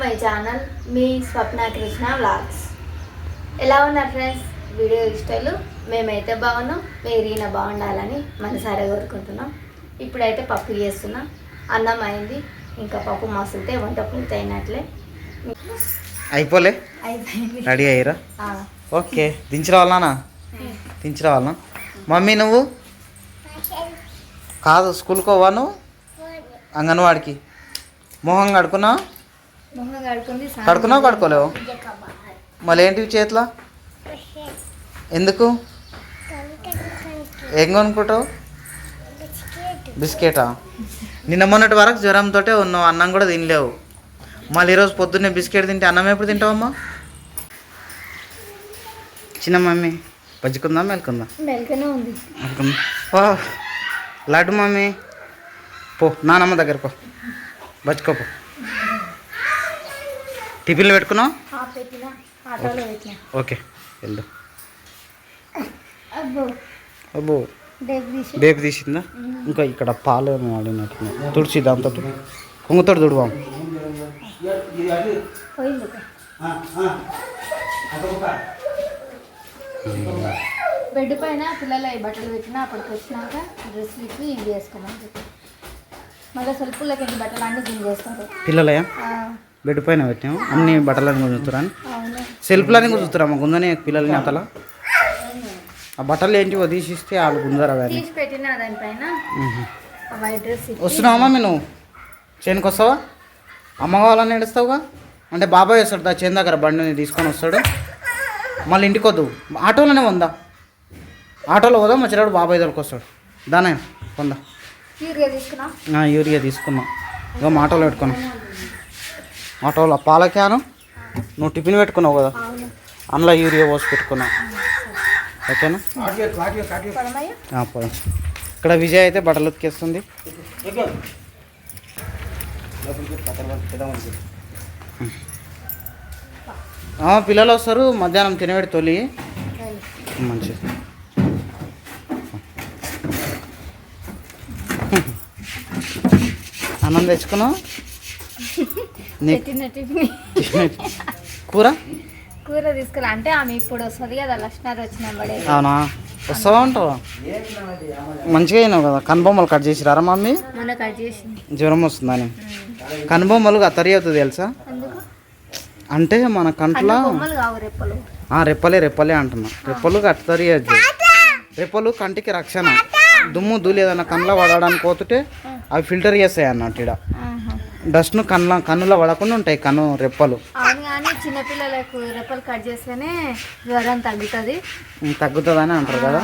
My channel మీ Swapna Krishna vlogs. ఎలా ఉన్నారు ఫ్రెండ్స్? వీడియో ఇష్టాలు? మేమైతే బాగున్నాం మీరు ఈయన బాగుండాలని మనసారా కోరుకుంటున్నాం. ఇప్పుడైతే పప్పు చేస్తున్నాం అన్నం అయింది ఇంకా పప్పు మసులితే వంట పూర్తి అయినట్లే. అయిపోలే? అయిపోయింది. రెడీ అయ్యారా? ఓకే దించి రావాలనా దించి రావాలనా మమ్మీ నువ్వు? కాదు స్కూల్కి పోవా నువ్వు? అంగన్వాడికి. మొహం కడుకున్నా మొహం కడుకుంది స్నానం కడుకున్నావు కడుకోలేవు మళ్ళీ ఏంటివి చేతిలో? ఎందుకు? ఏం కొనుక్కుంటావు? బిస్కెటా? నిన్న మొన్నటి వరకు జ్వరంతో ఉన్నావు అన్నం కూడా తినలేవు. మళ్ళీ ఈరోజు పొద్దున్నే బిస్కెట్ తింటే అన్నం ఎప్పుడు తింటావమ్మా? చిన్న మమ్మీ పజ్జుకుందా మెలుకుందా? ఓ లడ్డు మమ్మీ. పో నానమ్మ దగ్గర పో. బజ్జుకో పో. టిఫిన్లు పెట్టుకున్నావు? ఓకే. వెళ్దాం అబ్బో. బేబీ తీసిందా? ఇంకా ఇక్కడ పాలు ఆడినట్టున్నాయి తుడిచి దాంతో కుంగుతోటి తుడువాం. బెడ్ పైన పిల్లలు బట్టలు పెట్టినా అప్పటికి వచ్చినాక డ్రెస్ విప్పి ఇవి వేసుకోమని చెప్పి. మళ్ళీ సెల్ఫ్లకి బట్టలు అన్నీ దీన్ని చేస్తారు పిల్లలయా? బెడ్ పైన పెట్టాము. అన్ని బట్టలని గుంజుతురా అవును సెల్ఫ్లని మా గుంజని పిల్లల్ని అతల ఆ బట్టలు ఏంటివో తీసిస్తే వాళ్ళు గుంజరా కానీ తీసి పెట్టిన దానిపైన ఆ వైట్ డ్రెస్ ఇప్పి వస్తున్నావా అమ్మ నువ్వు? చేనుకి వస్తావా? అమ్మ కావాలని ఏడుస్తావుగా? అంటే బాబాయ్ వస్తాడు దా చేను దగ్గర బండిని తీసుకొని వస్తాడు. మళ్ళీ ఇంటికి వద్దు. ఆటోలోనే ఉందా? ఆటోలో పోదా మధ్యలో బాబాయ్ దగ్గరకు వస్తాడు. దానే కొందా. క్యూర్గా తీసుకున్నా? యూరియా తీసుకున్నాం. ఇక మా ఆటోలో పెట్టుకున్నాం. ఆటోలో పాల క్యాను నువ్వు టిఫిన్ పెట్టుకున్నావు కదా? అందులో యూరియా పోసి పెట్టుకున్నా ఓకేనా? పోదాం. ఇక్కడ విజయ్ అయితే బట్టలు ఉతికేస్తుంది. పిల్లలు వస్తారు. మధ్యాహ్నం తినబెట్టి తొలి. మంచిది. అన్నం తెచ్చుకున్నావు? కూర? కూర తీసుకురా. అంటే ఆమె ఇప్పుడు వస్తుంది కదా లక్ష్మణ్ వచ్చిన అవునా? వస్తావా ఉంటావా మంచిగా అయినావు కదా. కనుబొమ్మలు కట్ చేసిరారా మమ్మీ? జ్వరం వస్తుందని. కనుబొమ్మలు అతరి అవుతుంది తెలుసా? అంటే మన కంట్లో రెప్పలు. ఆ, రెప్పలే రెప్పలే అంటున్నా. రెప్పలు కట్టరియద్దు రెప్పలు కంటికి రక్షణ. దుమ్ము ధూళి ఏదైనా కళ్ళలో పడడానికి పోతుంటే అవి ఫిల్టర్ చేస్తాయి అన్నట్టు ఇక్కడ. డస్ట్ను కళ్ళ కన్నులో పడకుండా ఉంటాయి కన్ను రెప్పలు. అవును కానీ చిన్నపిల్లలకు రెప్పలు కట్ చేస్తేనే జ్వరం తగ్గుతుంది. ఉమ్, తగ్గుతుందని అంటారు కదా?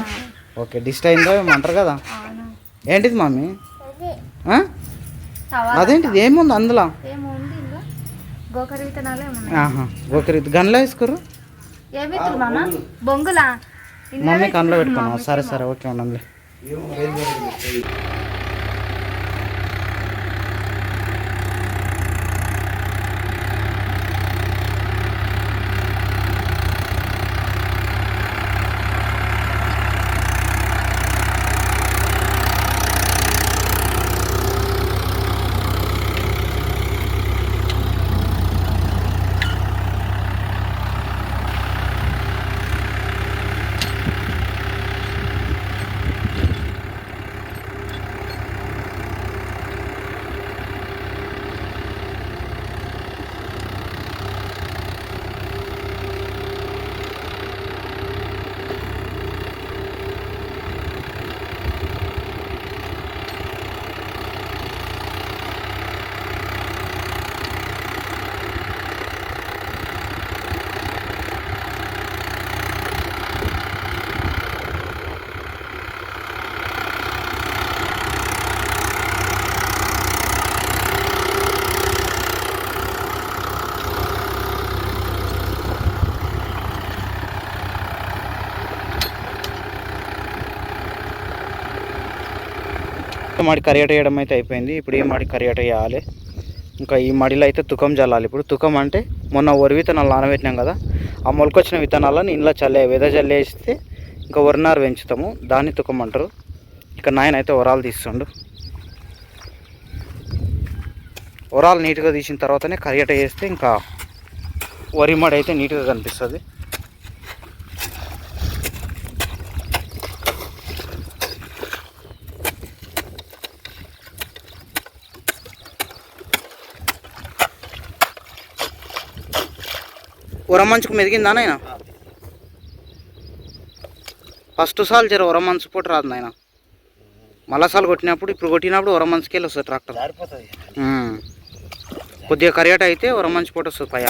ఓకే డిస్ట్ అయిందో అంటారు కదా? ఏంటిది మమ్మీ అదేంటిది? ఏముంది అందులో? గోకర గన్లో వేసుకోరు? మమ్మీ కన్నులో పెట్టుకున్నాం. పెట్టుకున్నావు సరే సరే ఓకే ఉండండి మడి కరియట వేయడం అయితే అయిపోయింది. ఇప్పుడు ఈ మడి కరియట వేయాలి? ఇంకా ఈ మడిలో అయితే తుకం చల్లాలి. ఇప్పుడు తుకం అంటే మొన్న వరి విత్తనాలు నానబెట్టినాం కదా ఆ మొలకొచ్చిన విత్తనాలను ఇంట్లో చల్లే వెద చల్లేస్తే ఇంకా వరినారు పెంచుతాము. దాన్ని తుకం అంటారు. ఇక నాయన అయితే వరాలు తీస్తుండు. వరాలు నీట్గా తీసిన తర్వాతనే కరియట వేస్తే ఇంకా వరి మడి అయితే నీట్గా కనిపిస్తుంది. ఉరమంచుకు మెదిగిందా నాయన? ఫస్ట్ సాల్ జర ఉరమంచు పూట రాదు నాయన. మళ్ళా సార్లు కొట్టినప్పుడు ఇప్పుడు కొట్టినప్పుడు ఉరమంచుకి వెళ్ళి వస్తుంది ట్రాక్టర్. కొద్దిగా కరియట అయితే ఉరమంచు పూట వస్తుంది పయ.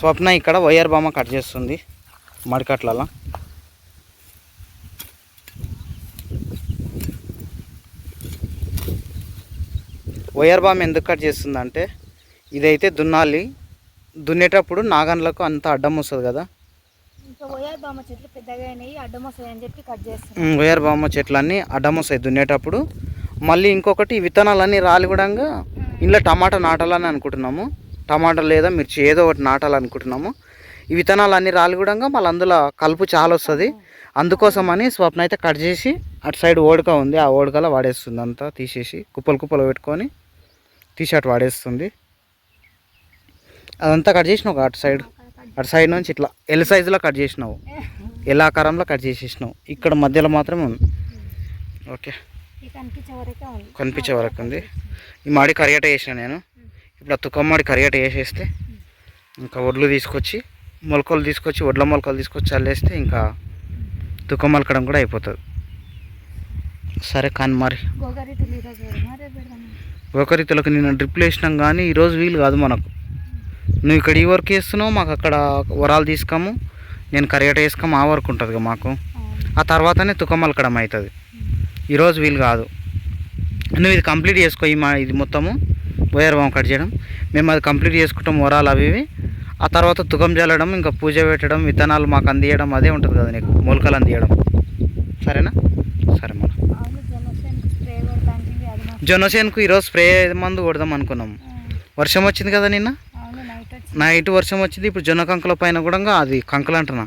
స్వప్న ఇక్కడ వైఆర్ బామ్మ కట్ చేస్తుంది మడికట్లలో. వైఆర్ బామ్ ఎందుకు కట్ చేస్తుందంటే ఇదైతే దున్నాలి దున్నేటప్పుడు నాగన్లకు అంత అడ్డం వస్తుంది కదా. వైఆర్ బామ్మ చెట్లన్నీ అడ్డం వస్తాయి దున్నేటప్పుడు. మళ్ళీ ఇంకొకటి విత్తనాలన్నీ రాలి కూడా ఇంట్లో టమాటా నాటాలని అనుకుంటున్నాము. టమాటా లేదా మిర్చి ఏదో ఒకటి నాటాలనుకుంటున్నాము. ఈ విత్తనాలన్నీ రాలి కూడా మళ్ళీ అందులో కలుపు చాలా వస్తుంది. అందుకోసమని స్వప్న అయితే కట్ చేసి అటు సైడ్ ఓడక ఉంది. ఆ ఓడకలో వాడేస్తుంది అంతా తీసేసి కుప్పలు కుప్పలు పెట్టుకొని అటు వాడేస్తుంది. అదంతా కట్ చేసినావు అటు సైడ్? అటు సైడ్ నుంచి ఇట్లా ఎల్ సైజులో కట్ చేసినావు. ఎల్ ఆకారంలో కట్ చేసేసినావు. ఇక్కడ మధ్యలో మాత్రమే ఉంది. ఓకే. కనిపించే వరకే ఉంది. ఈ మాడి కరియట వేసిన నేను. ఇప్పుడు ఆ తుకం మాడి కరియట వేసేస్తే ఇంకా వడ్లు తీసుకొచ్చి మొలకలు తీసుకొచ్చి వడ్ల మొలకలు తీసుకొచ్చి చల్లేస్తే ఇంకా తుకం మొలకడం కూడా అయిపోతుంది. సరే కానీ మరి. ఒకరితులకు నిన్న డ్రిప్లు వేసినాం కానీ ఈరోజు వీలు కాదు మనకు. నువ్వు ఇక్కడ ఈ వర్క్ వేస్తున్నావు మాకు అక్కడ వరాలు తీసుకోము నేను కరియట వేసుకోము ఆ వర్క్ ఉంటుంది కదా మాకు. ఆ తర్వాతనే తుకం మలకడం అవుతుంది. ఈరోజు వీలు కాదు. నువ్వు ఇది కంప్లీట్ చేసుకో మా ఇది మొత్తము. వైర్ బామ్ కట్ చేయడం. మేము అది కంప్లీట్ చేసుకుంటాం వరాలు అవి ఇవి. ఆ తర్వాత తుకం చల్లడం ఇంకా పూజ పెట్టడం విత్తనాలు మాకు అందియడం అదే ఉంటుంది కదా నీకు. మొలకలు అందియడం. సరేనా? సరే మన జొన్నసేనుకు ఈరోజు స్ప్రే మందు కొడదాం అనుకున్నాం. వర్షం వచ్చింది కదా నిన్న? నైట్ వర్షం వచ్చింది ఇప్పుడు జొన్న కంకుల పైన కూడా అది కంకులు అంటున్నా.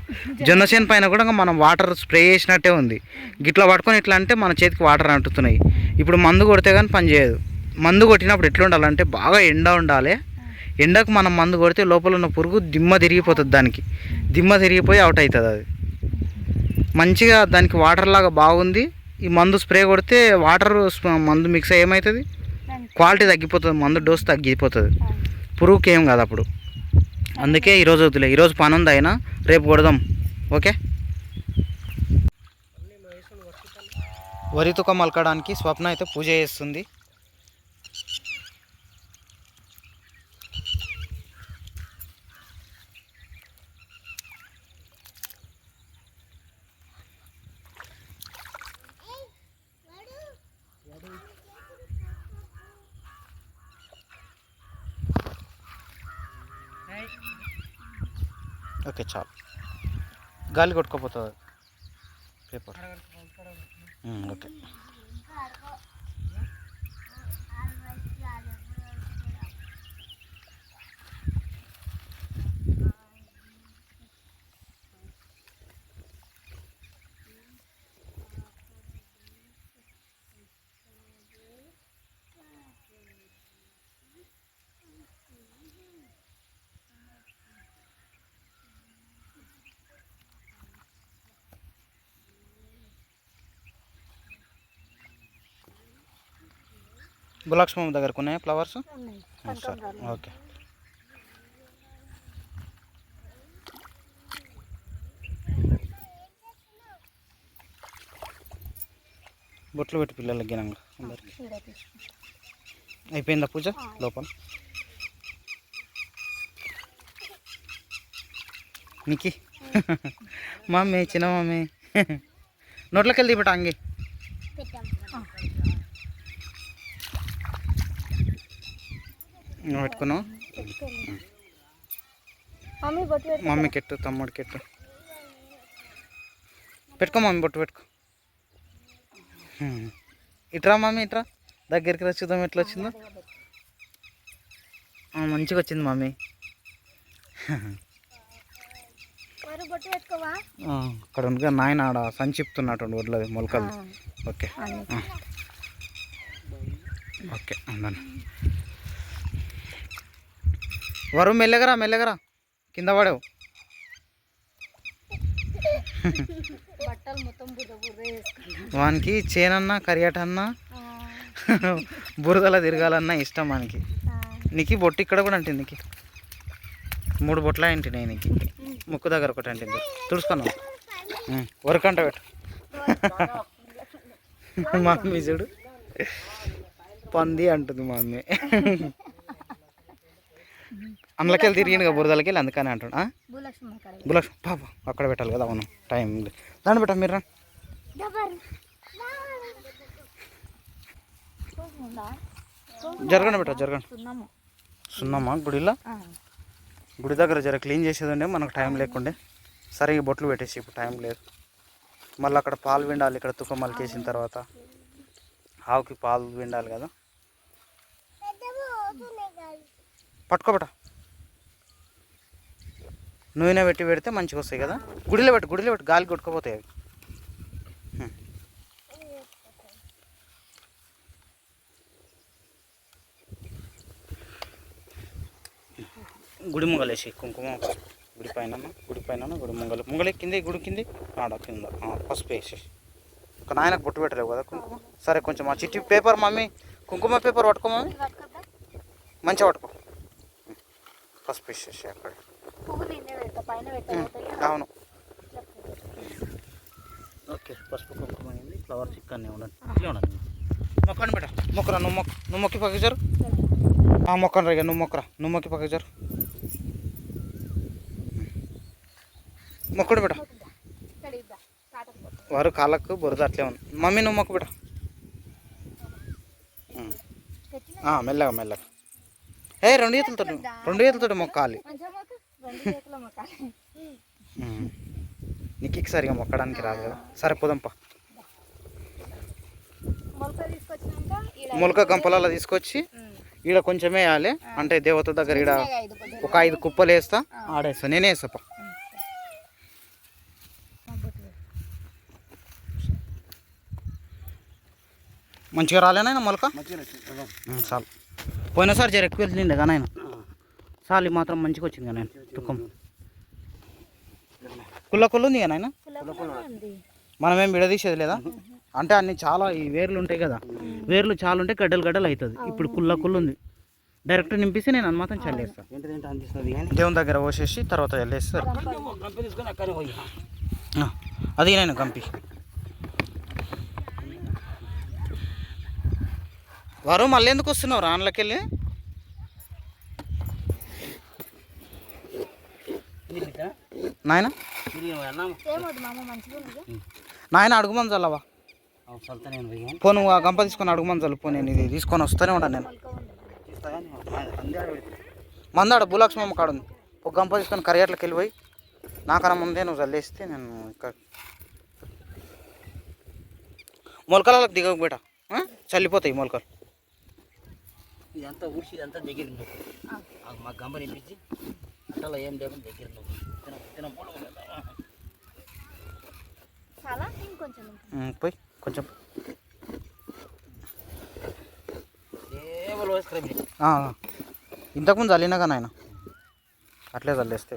జొన్న చేను పైన కూడా మనం వాటర్ స్ప్రే చేసినట్టే ఉంది. గిట్లా పట్టుకొని ఇట్లా అంటే మన చేతికి వాటర్ అంటుతున్నాయి. ఇప్పుడు మందు కొడితే కానీ పని చేయదు. మందు కొట్టినప్పుడు ఎట్లా ఉండాలంటే బాగా ఎండ ఉండాలి. ఎండకు మనం మందు కొడితే లోపల ఉన్న పురుగు దిమ్మ తిరిగిపోతుంది దానికి. దిమ్మ తిరిగిపోయి అవుట్ అవుతుంది అది. మంచిగా దానికి వాటర్ లాగా బాగుంది. ఈ మందు స్ప్రే కొడితే వాటర్ మందు మిక్స్ ఏమవుతుంది క్వాలిటీ తగ్గిపోతుంది. మందు డోస్ తగ్గిపోతుంది. పురుగుకి ఏం కాదు అప్పుడు. అందుకే ఈరోజు వద్దులే ఈరోజు పని ఉంది అయినా రేపు కొడదాం. ఓకే? వరి తుకం మలకడానికి స్వప్న అయితే పూజ చేస్తుంది. ఓకే చాలు. గాలి కొట్టుకోపోతుంది. పేపర్. ఓకే. గులాక్షమ్మ దగ్గరకు ఉన్నాయా. ఫ్లవర్స్ సరే. ఓకే. బొట్లు పెట్టి పిల్లలకి గినంగా అందరికి. అయిపోయిందా పూజ? లోపల. నీకి మమ్మీ చిన్న మమ్మీ నోట్లోకి వెళ్ళి బిట్ట అంగి ఆ. నువ్వు పెట్టుకున్నావు. మమ్మీ కెట్టు తమ్ముడు కెట్టు. పెట్టుకో మమ్మీ బొట్టు పెట్టుకో. ఇట్రా మమ్మీ ఇట్రా. దగ్గరికి రా చూద్దాం ఎట్లా వచ్చిందో. మంచిగా వచ్చింది మమ్మీ. అక్కడ కదా నాయన ఆడ సంచిప్తున్నట్టు వడ్లది మొలకలు ఓకే. ఓకే ఉందండి వరు మెల్లగరా మెల్లగరా కింద పడేవు. వానికి చేనన్నా కరియటన్నా బురదలా తిరగాలన్నా ఇష్టం మనకి నీకు బొట్టు ఇక్కడ కూడా అంటుంది నీకు. మూడు బొట్ల అంటినాయి నీకు. ముక్కు దగ్గర ఒకటి అంటుంది. తుడుచుకున్నావు? వరకంట పెట్టు. మమ్మీ చూడు. పంది అంటుంది మమ్మీ అందులోకెళ్ళి తిరిగిండు కదా బురదలకి వెళ్ళి అందుకని అంటాడు? భూలక్ష్మి పాప అక్కడ పెట్టాలి కదా అవును టైం దాన్ని పెట్టా మీరు. జరగండి పెట్ట జరగండి. సున్నాము. సున్నమ్మా గుడిలో? గుడి దగ్గర జర క్లీన్ చేసేది ఉండే మనకు టైం లేకుండే. సరే ఈ బొట్లు పెట్టేసి ఇప్పుడు టైం లేదు. మళ్ళీ అక్కడ పాలు విండాలి ఇక్కడ తుక్క మలికేసిన తర్వాత. ఆవుకి పాలు విండాలి కదా. పట్టుకోబెట్ట. నూనె పెట్టి పెడితే మంచిగా వస్తాయి కదా? గుడిలో పెట్టు గుడిలో పెట్టు గాలి కొట్టుకోపోతాయి అవి. గుడి ముంగలేసి కుంకుమ గుడి పైన గుడి పైన గుడి ముంగలు ముంగలి కింది గుడి కింది ఆడ కింద పసుపు వేసేసి. ఒక నాయనకు బొట్టు పెట్టలేవు కదా కుంకుమ? సరే కొంచెం ఆ చిట్టి పేపర్ మమ్మీ కుంకుమ పేపర్ పట్టుకో మమ్మీ. మంచిగా పట్టుకో. వేసేసి అక్కడ అవును. ఓకే పసుపు కుంకుమ అయింది ఫ్లవర్ చిక్కన్ ఉండండి. ఇట్లా ఉండండి. మొక్కండి బిడ్డ మొక్కరా నువ్వు మొక్క నువ్వు మొక్కి పక్క జరు. ఆ మొక్కను రేగా నువ్వు మొక్కరా నువ్వు మొక్కి పక్క జరు. మొక్కడు బిడ్డ. వారు కాళ్ళకు బురద అట్లే ఉంది. మమ్మీ నువ్వు మొక్కు బిడ్డ. మెల్లగా మెల్లగా. ఏ రెండు చేతులతో రెండు చేతులతో మొక్కాలి. నీకు సరిగా మొక్కడానికి రాదు కదా సరే పోదాంపా మొలక గంపలలో తీసుకొచ్చి. ఈడ కొంచెం వేయాలి అంటే దేవత దగ్గర ఈడ ఒక ఐదు కుప్పలు వేస్తా ఆడేస్తా నేనే వేస్తా పా. బొట్టు పెట్టు. మంచిగా రాలేనా మొలక చాలు పోయినసారి జర ఎక్కువ వెళ్ళిండే కానీ ఆయన సాలి మాత్రం మంచిగా వచ్చింది కానీ తుక్కం కుల్ల కుళ్ళు ఉంది కానీ ఆయన మనమేం విడదీసేది లేదా? అంటే అన్ని చాలా ఈ వేర్లు ఉంటాయి కదా వేర్లు చాలా ఉంటే గడ్డలు గడ్డలు అవుతుంది. ఇప్పుడు కుల్ల కుళ్ళు ఉంది. డైరెక్ట్ నింపిస్తే నేను అనుమాతం చల్లేస్తాను దేవుని దగ్గర పోసేసి తర్వాత చల్లేస్తారు. అది నేను కంపి. వారు మళ్ళీ ఎందుకు వస్తున్నావు? నాయన? మంచిగా ఉంది. నాయన అడుగుమని చల్లవా చల్తా నేను పోయి కానీ పో నువ్వు ఆ గంప తీసుకొని అడుగుమని చల్లు పో నేను ఇది తీసుకొని వస్తూనే ఉంటాను నేను. మందాడ భూలక్ష్మమ్మ కాడ ఉంది. ఒక గంప తీసుకొని కరియట్లకి వెళ్ళిపోయి నాకన్నా ముందే నువ్వు చల్లేస్తే నేను ఇక్కడ మొలకలకు దిగకు బేట? చల్లిపోతాయి మొలకలు. ఇదంతా ఊడ్చి ఇదంతా దగ్గర ఉండు. ఆ. మా గంప నింపించి అట్టలో ఏం లేకుండా దగ్గర. తిన తిన. చాలా ఇంకొంచెం పోయి కొంచెం. ఇంతకుముందు చల్లినాగా నాయన? అట్లే చల్లేస్తే.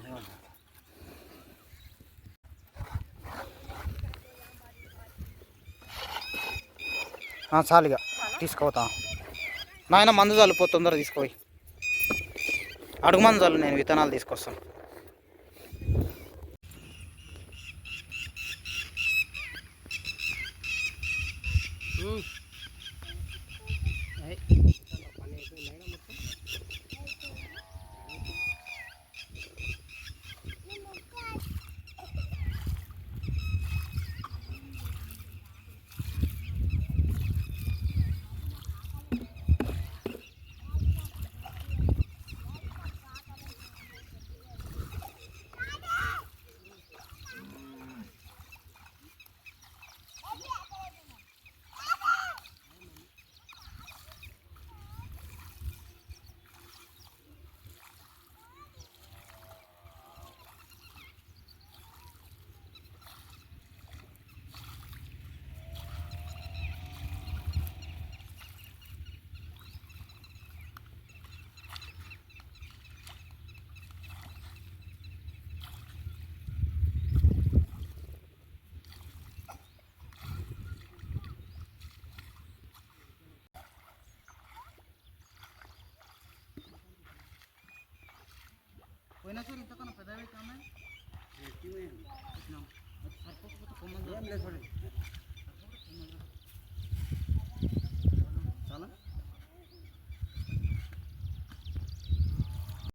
ఆ, చాలుగా తీసుకుపోతా. నాయన మందు చల్లు పో తొందరగా తీసుకోయి అడుగు మందు చల్లు నేను విత్తనాలు తీసుకొస్తాను. సార్ ఇంతకన్నా పెద్ద అవుతామే ఏం లేదు చూడండి.